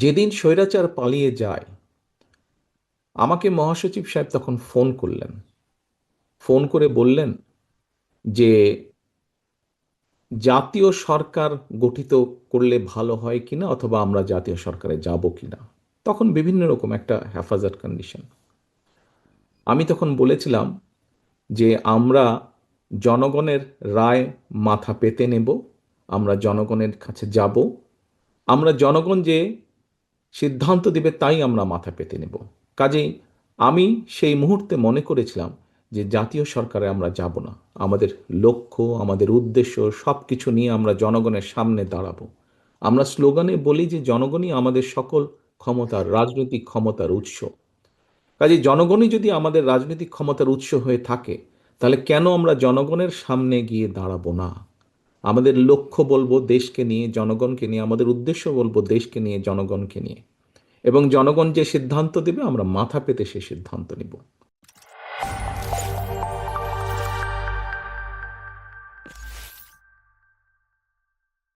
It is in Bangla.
যেদিন স্বৈরাচার পালিয়ে যায়, আমাকে মহাসচিব সাহেব তখন ফোন করলেন। ফোন করে বললেন যে, জাতীয় সরকার গঠিত করলে ভালো হয় কিনা অথবা আমরা জাতীয় সরকারে যাব কিনা। তখন বিভিন্ন রকম একটা হেফাজত কন্ডিশন আমি তখন বলেছিলাম যে, আমরা জনগণের রায় মাথা পেতে নেব, আমরা জনগণের কাছে যাব। আমরা জনগণ যে সিদ্ধান্ত দেবে তাই আমরা মাথা পেতে নেব। কাজেই আমি সেই মুহূর্তে মনে করেছিলাম যে জাতীয় সরকারে আমরা যাব না। আমাদের লক্ষ্য, আমাদের উদ্দেশ্য সব কিছু নিয়ে আমরা জনগণের সামনে দাঁড়াবো। আমরা স্লোগানে বলি যে জনগণই আমাদের সকল ক্ষমতার, রাজনৈতিক ক্ষমতার উৎস। কাজে জনগণই যদি আমাদের রাজনৈতিক ক্ষমতার উৎস হয়ে থাকে, তাহলে কেন আমরা জনগণের সামনে গিয়ে দাঁড়াবো না? আমাদের লক্ষ্য বলব দেশকে নিয়ে, জনগণকে নিয়ে, আমাদের উদ্দেশ্য বলব দেশকে নিয়ে, জনগণকে নিয়ে। এবং জনগণ যে সিদ্ধান্ত দেবে, আমরা মাথা পেতে সে সিদ্ধান্ত নিব।